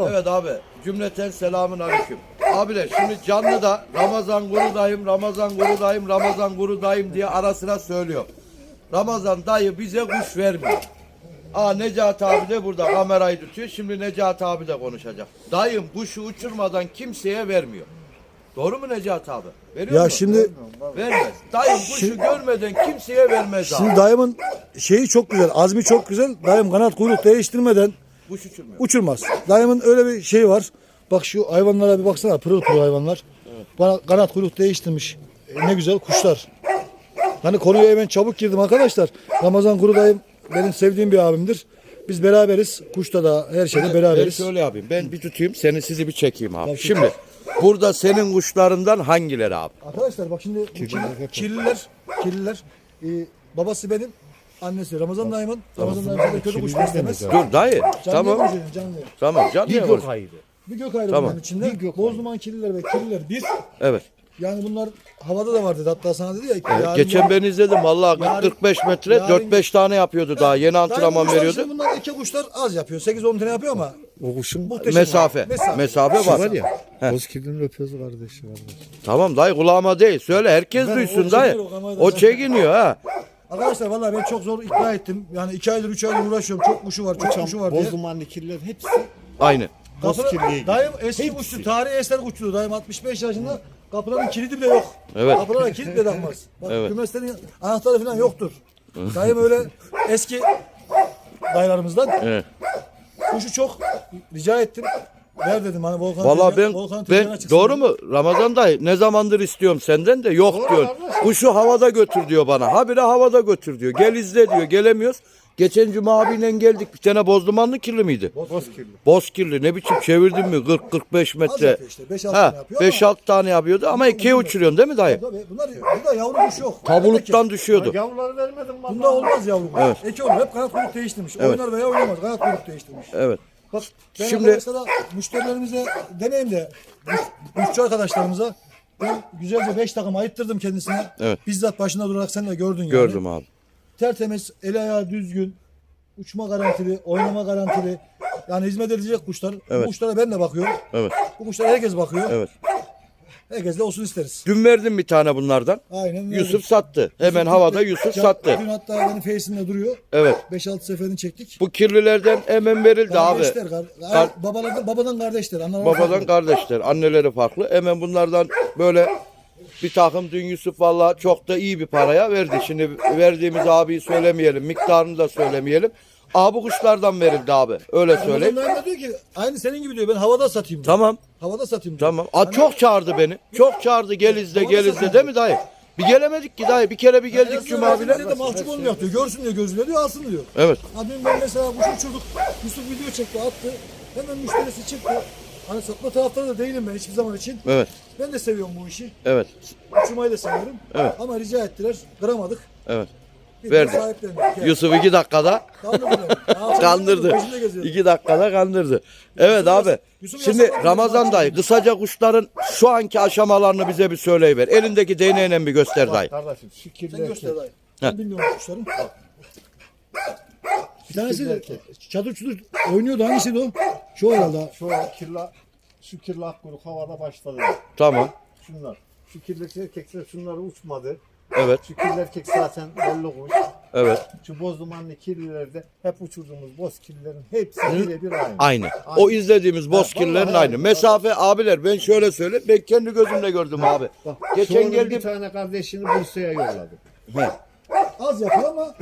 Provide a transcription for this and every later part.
Evet abi cümleten selamun aleyküm. Abiler şimdi canlı da Ramazan Guru dayım, Ramazan Guru dayım, Ramazan Guru dayım diye arasına söylüyor. Ramazan dayı bize kuş vermiyor. Aa Necati abi de burada kamerayı tutuyor. Şimdi Necati abi de konuşacak. Dayım kuşu uçurmadan kimseye vermiyor. Doğru mu Necati abi? Veriyor Ya mu? şimdi Vermez. Dayım kuşu görmeden kimseye vermez abi. şimdi dayımın şeyi çok güzel, azmi çok güzel. Dayım kanat kuyruk değiştirmeden Kuş uçurmuyor. uçurmaz. Dayımın öyle bir şeyi var. Bak şu hayvanlara bir baksana pırıl pırıl hayvanlar. Bana kanat kuyruk değiştirmiş. E, ne güzel kuşlar. Hani konuya hemen çabuk girdim arkadaşlar. Ramazan Kuru dayım benim sevdiğim bir abimdir. Biz beraberiz. Kuşta da her şeyde Ben beraberiz. şöyle yapayım. Ben bir tutayım seni sizi bir çekeyim abi. Şimdi burada senin kuşlarından hangileri abi? Arkadaşlar bak şimdi bu kirli- kirliler, kirliler. e, babası benim, annesi Ramazan dayımın. Ramazan dayım kötü kuş beslemez. Dur dayı. Canlı tamam. konuşuyorum, canlı. Tamam. Canlı Bir gök ayrı. Bir gök ayrı Tamam. bunların içinde. Bozduman kirliler ve kirliler bir. Evet. Yani bunlar havada da var dedi. Hatta sana dedi ya. yarın Geçen ben izledim vallahi Yarın- 45 metre yarın- 4-5 tane yapıyordu daha. Yeni antrenman veriyordu. Bunlar iki kuşlar az yapıyor. 8-10 tane yapıyor ama O kuşun muhteşem. Mesafe. Mesafe. Mesafe var. var ya. Bozkir'in öpüyoruz kardeşi kardeş. Tamam dayı kulağıma değil. Söyle herkes Ben duysun o dayı. O sen- çekiniyor ha. Arkadaşlar vallahi ben çok zor ikna ettim. Yani 2 aydır 3 aydır uğraşıyorum. Çok kuşu var, çok kuşu var diye. Bozdumanlı kirliler hepsi Aynı. Kapı, gidiyor. dayım eski Hepsi. kuşçu, tarihi eser kuşçu. Dayım 65 yaşında. Kapıların kilidi bile yok. Evet. Kapılara kilit bile takmaz. Bak Evet. kümeslerin anahtarı falan yoktur. dayım öyle eski dayılarımızdan. Evet. Kuşu çok rica ettim. Ver dedim hani Volkan Tezgah- ben Volkan'ın ben çıksın doğru mu Ramazan dayı ne zamandır istiyorum senden de yok diyor. Kuşu havada götür diyor bana. Habire havada götür diyor. Gel izle diyor. Gelemiyoruz. Geçen cuma abiyle geldik. Bir tane bozdumanlı kirli miydi? Bozkirli. Bozkirli ne biçim çevirdin mi 40-45 metre. işte, beş altı Ha, tane yapıyor 5-6 tane yapıyordu ama ikiye uçuruyorsun değil mi dayı? Tabii bunlar burada yavru kuş yok. Tabuluttan düşüyordu. Yavruları vermedim bana. Bunda olmaz yavru kuş. Evet. Eki olur. Hep kanat kuyruk değiştirmiş. Evet. Oynar veya oynamaz. Kanat kuyruk değiştirmiş. Evet. Bak ben Şimdi- mesela müşterilerimize demeyeyim de kuşçu arkadaşlarımıza ben güzelce 5 takım ayıttırdım kendisine. Evet. Bizzat başında durarak sen de gördün yani. Gördüm abi. Tertemiz, el ayağı düzgün, uçma garantili, oynama garantili. Yani hizmet edecek kuşlar. Evet. Bu kuşlara ben de bakıyorum. Evet. Bu kuşlara herkes bakıyor. Evet. Herkes de olsun isteriz. Dün verdim bir tane bunlardan. Aynen öyle. Yusuf sattı. Hemen havada Yusuf Can- sattı. Dün hatta benim face'imde duruyor. Evet. 5-6 seferini çektik. Bu kirlilerden hemen verildi abi. Kardeşler, kar- Kar- babalardan, babadan kardeşler. Analar Babadan kardeşler. Anneleri farklı. Hemen bunlardan böyle bir takım dün Yusuf valla çok da iyi bir paraya verdi. Şimdi verdiğimiz abiyi söylemeyelim. Miktarını da söylemeyelim. Abi kuşlardan verildi abi. Öyle söyleyeyim. Dayım da diyor ki aynı senin gibi diyor ben havada satayım diyor. Tamam. Havada satayım diyor. Tamam. A, çok çağırdı beni. Çok çağırdı gel izle gel izle değil mi dayı? Bir gelemedik ki dayı. Bir kere bir geldik Geldik Cuma bile. de mahcup olmuyor diyor. Görsün diyor gözüne diyor alsın diyor. Evet. Dün ben mesela kuş uçurduk. Yusuf video çekti attı. Hemen müşterisi çıktı. Hani satma taraftarı da değilim ben hiçbir zaman için. Evet. Ben de seviyorum bu işi. Evet. Uçurmayı da seviyorum. Evet. Ama rica ettiler. Kıramadık. Evet. Verdi. Yusuf iki dakikada Kandırdı. İki dakikada kandırdı. Evet abi. Şimdi Ramazan dayı kısaca kuşların şu anki aşamalarını bize bir söyleyiver. Elindeki değneğiyle bir göster dayı. Kardeşim şu Sen kirli göster dayı. Ben bilmiyorum kuşların. Bir tanesi de çadır çudur oynuyordu. Hangisiydi o? Şu herhalde. Şu kirli, şu kirli akkuyruk havada başladı. Tamam. Şunlar. Şu kirli erkekler şunları uçmadı. Evet. Kirli erkek zaten belli kuş. Evet. Şu bozdumanlı kirlilerde hep uçurduğumuz boz kirlilerin hepsi birebir aynı. Aynı. O izlediğimiz bozkirlerin vallahi aynı. aynı. Mesafe abiler ben şöyle söyleyeyim. Ben kendi gözümle gördüm abi. Geçen Geçen bir geldim. tane kardeşini Bursa'ya yolladı. Az yapıyor ama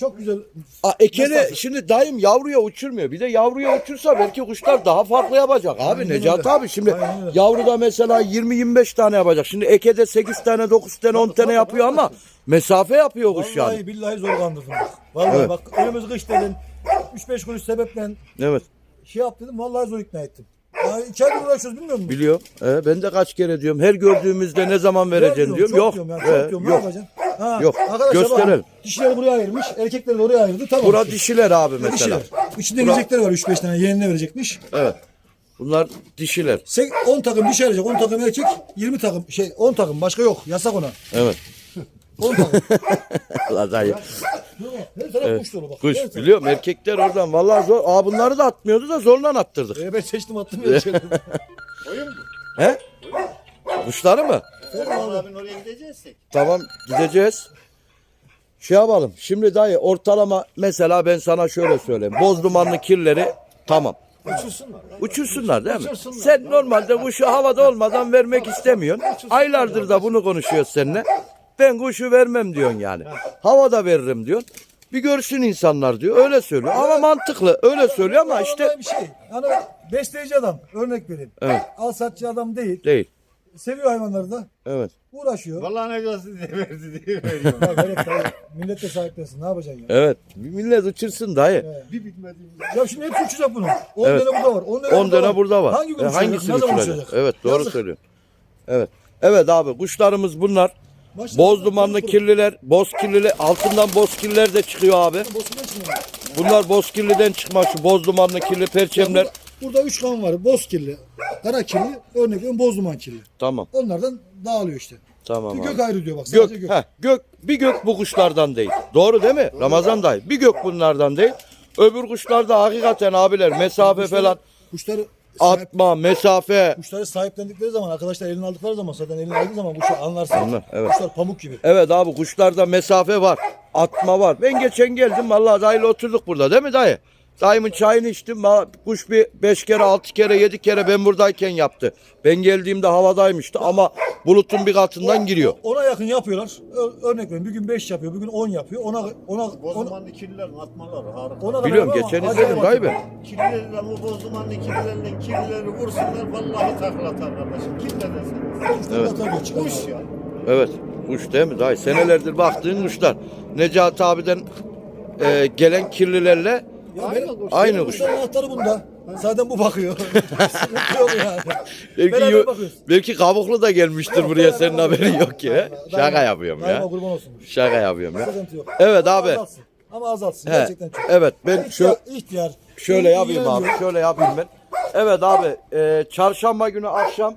çok güzel. Aa, ekeli şimdi dayım yavruya uçurmuyor. Bir de yavruya uçursa belki kuşlar daha farklı yapacak abi Aynen Necati öyle. abi. Şimdi Aynen öyle. yavruda mesela 20-25 tane yapacak. Şimdi ekede 8 tane 9 tane 10 tane yapıyor ama mesafe yapıyor kuş Vallahi yani. billahi zor kandırdım. Vallahi Evet. bak önümüz kış dedin. 3-5 kuruş sebeple Evet şey yap dedim. Vallahi zor ikna ettim. Ya iki aydır uğraşıyoruz bilmiyor musun? biliyor. Ee, ben de kaç kere diyorum. Her gördüğümüzde ne zaman vereceksin diyorum. Yok. diyorum yani, çok diyorum. Ne yok. yapacaksın? Ha, Yok. Arkadaşlar Gösterelim. Bak, dişileri buraya ayırmış. Erkekleri de oraya ayırdı. Tamam. Bura dişiler abi mesela. Dişiler. İçinde gelecekler var 3-5 tane. Yeğenine verecekmiş. Evet. Bunlar dişiler. 10 takım dişi ayıracak. 10 takım erkek. 20 takım şey 10 takım başka yok. Yasak ona. Evet. On takım. Allah dayı. Her taraf kuş dolu bak. Kuş Her taraf. biliyorum erkekler oradan vallahi zor. Aa bunları da atmıyordu da zorla attırdık. E ben seçtim attım ya içeri. He? Kuşları mı? Abin oraya gideceksek. Tamam gideceğiz. Şey yapalım. Şimdi dayı ortalama mesela ben sana şöyle söyleyeyim. Boz dumanlı kirleri tamam. Uçursunlar. Uçursunlar değil mi? Uçursunlar. Sen normalde kuşu havada olmadan vermek istemiyorsun. Aylardır da bunu konuşuyoruz seninle. Ben kuşu vermem diyorsun yani. Havada veririm diyorsun. Bir görsün insanlar diyor. Öyle söylüyor. Ama mantıklı. Öyle söylüyor ama işte bir şey. Yani besleyici adam örnek vereyim. Evet. Al satçı adam değil. değil. Seviyor hayvanları da. Evet. Uğraşıyor. Vallahi ne kadar size verdi diye veriyorum. Ya gerek tabii. Millet de sahiplensin. Ne yapacaksın ya? Evet. Bir millet uçursun dayı. bir bitmediğimiz. Ya şimdi hepsi uçacak bunun. 10 Evet. tane burada var. 10 tane, 10 tane burada var. Hangi gün E, uçacak? Hangisi Ne zaman uçuracak? Evet doğru Yazık. söylüyorsun. Evet. Evet abi kuşlarımız bunlar. Maşallah. Boz dumanlı kirliler, boz kirliler, altından boz kirliler de çıkıyor abi. Bozkirli çıkmıyor. Bunlar boz kirliden çıkma şu boz dumanlı kirli perçemler. Burada üç kan var. Boz kirli, kara kirli, örnek veriyorum boz duman kirli. Tamam. Onlardan dağılıyor işte. Tamam Bir abi. gök ayrı diyor bak. Sadece Gök, gök. heh, gök, bir gök bu kuşlardan değil. Doğru değil mi? Ramazan dayı. Bir gök bunlardan değil. Öbür kuşlarda hakikaten abiler mesafe falan Kuşları sahip, atma, mesafe. kuşları sahiplendikleri zaman arkadaşlar elini aldıkları zaman zaten elini aldığı zaman kuşu anlarsın. Anlar, evet. Kuşlar pamuk gibi. Evet abi kuşlarda mesafe var. Atma var. Ben geçen geldim vallahi dayıyla oturduk burada değil mi dayı? Dayımın çayını içtim. Ma- Kuş bir beş kere, altı kere, yedi kere ben buradayken yaptı. Ben geldiğimde havadaymıştı ama bulutun bir katından giriyor. Ona yakın yapıyorlar. Ö- örnek veriyorum. Bir gün 5 yapıyor, bir gün 10 yapıyor. Ona ona ona, dumanlı kirlilerin atmaları harika. ona Biliyorum geçen ama izledim acayip dayı atıyor. ben. Kirlilerle o boz dumanlı kirlilerle kirlileri vursunlar vallahi takla atar kardeşim. Kim ne deseniz. Kuşlar Evet. atar diyor, çıkar. Kuş ya. Evet. Kuş değil mi dayı? Senelerdir baktığın kuşlar. Necati abiden e, gelen kirlilerle Ya Aynı kuş. Aynı kuşların anahtarı bunda. Zaten bu bakıyor. Sıkıntı yok yani. belki, Beraber yo- bakıyoruz. belki kabuklu da gelmiştir Yok, buraya senin haberin yok ki. he? Daima- Şaka yapıyorum daima ya. kurban olsun. Şaka yapıyorum ya. Yok. Evet abi. Ama azaltsın. He, Gerçekten çok. evet ben şöyle, İhtiyar, ihtiyar. şöyle yapayım abi. Şöyle yapayım ben. Evet abi. e, çarşamba günü akşam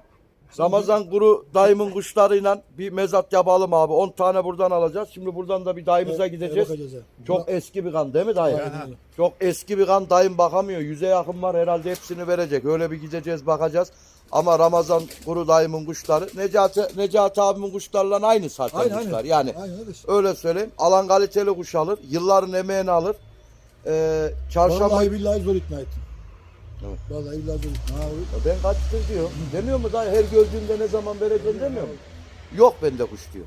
Ramazan Guru dayımın kuşlarıyla bir mezat yapalım abi. 10 tane buradan alacağız. Şimdi buradan da bir dayımıza Evet, gideceğiz. bakacağız ya. Çok eski bir kan değil mi dayı? Aynen öyle. Çok eski bir kan dayım bakamıyor. Yüze yakın var herhalde hepsini verecek. Öyle bir gideceğiz bakacağız. Ama Ramazan Guru dayımın kuşları Necati, Necati abimin kuşlarla aynı zaten Aynen, kuşlar. aynen. Yani Aynen öyle. öyle söyleyeyim. Alan kaliteli kuş alır. Yılların emeğini alır. Ee, çarşamba Vallahi billahi zor ikna ettim. Evet. Vallahi. Ha, ben kaçtır diyor. Demiyor mu dayı her gördüğümde ne zaman vereceksin demiyor mu? Yok bende kuş diyor.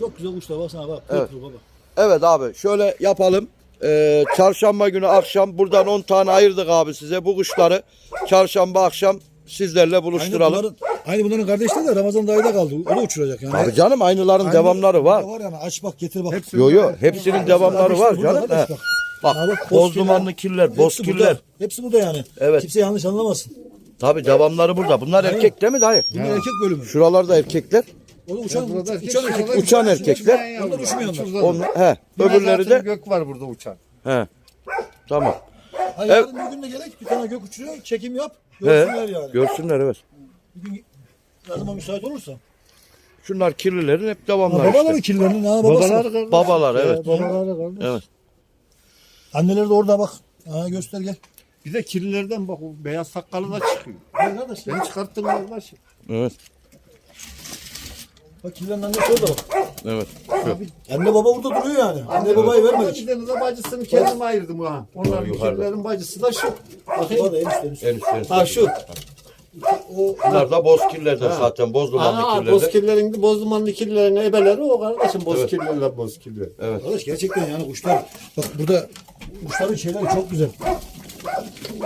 Çok güzel kuşlar baksana bak. Evet. Evet. Baba. Evet abi şöyle yapalım. Ee, çarşamba günü akşam buradan 10 tane ayırdık abi size. Bu kuşları çarşamba akşam sizlerle Aynı buluşturalım. bunların, aynı bunların kardeşleri de Ramazan dayıda kaldı. O da uçuracak yani. Abi canım aynıların Aynı- devamları var. Var yani aç bak getir bak. Yo yo hepsinin devamları var Hepsi canım. kardeş He. bak. Bak Ha, bak, boz bozkirler. dumanlı killer, boz Hepsi burada. killer. Hepsi burada yani. Evet. Kimse yanlış anlamasın. Tabi devamları burada. Bunlar Aynen. erkek değil mi dayı? Bunlar erkek bölümü. Şuralarda erkekler. O da uçan, Burada uçan erkek. Uçan erkekler. Onlar uçmayanlar. Onlar, he. Öbürleri de Gök var burada uçan. he. Tamam. Ha, yarın bir gün de gerek bir tane gök uçuruyor. Çekim yap. He. Görsünler yani. Görsünler evet. Bir gün ne zaman müsait olursa. Şunlar kirlilerin hep Ha, devamları babaların işte. kirlerini ha babası. Babaları kardeş. Babalar evet. Babaları kardeş. Evet. Anneleri de orada bak. Ha, göster gel. Bir de kirlilerden bak o beyaz sakalı da çıkıyor. Gel kardeş gel. Ben çıkarttım kardeş. Evet. Bak kirlerin annesi orada bak. Evet. Şu. Anne baba burada duruyor yani. Anne babayı Bir vermedik. tane de bacısını kendime ayırdım ha. Onların Yukarıda. kirlilerin bacısı da şu. Bakayım. en üstte en üstte. En üst, en üst. Ha şu. O Bunlar da boz kirlerden zaten. Boz dumanlı Aa, kirlerden. bozkirlerin, boz dumanlı kirlilerin ebeleri o kardeşim. Evet. Bozkirlerle bozkirler. Evet. Arkadaş gerçekten yani kuşlar bak burada kuşların şeyleri çok güzel.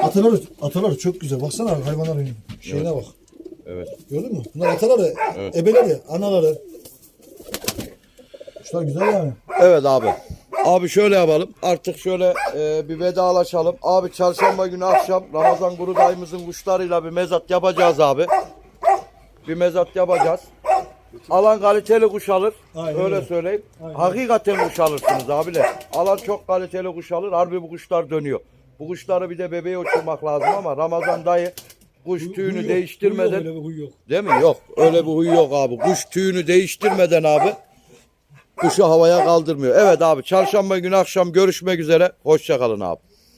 Ataları ataları çok güzel. Baksana hayvanların şeyine bak. Evet. Gördün mü? Bunlar ataları, ebeleri, anaları. Kuşlar güzel yani. Evet abi. Abi şöyle yapalım. Artık şöyle e, bir vedalaşalım. Abi çarşamba günü akşam Ramazan Guru dayımızın kuşlarıyla bir mezat yapacağız abi. Bir mezat yapacağız. Alan kaliteli kuş alır. Aynen öyle öyle. söyleyeyim. Hakikaten kuş alırsınız abiler. Alan çok kaliteli kuş alır. Harbi bu kuşlar dönüyor. Bu kuşları bir de bebeğe uçurmak lazım ama Ramazan dayı kuş Huy tüyünü yok, değiştirmeden Huy yok, öyle bir huy yok. Değil mi? Yok. Öyle bir huy yok abi. Kuş tüyünü değiştirmeden abi kuşu havaya kaldırmıyor. Evet abi çarşamba günü akşam görüşmek üzere. Hoşçakalın abi.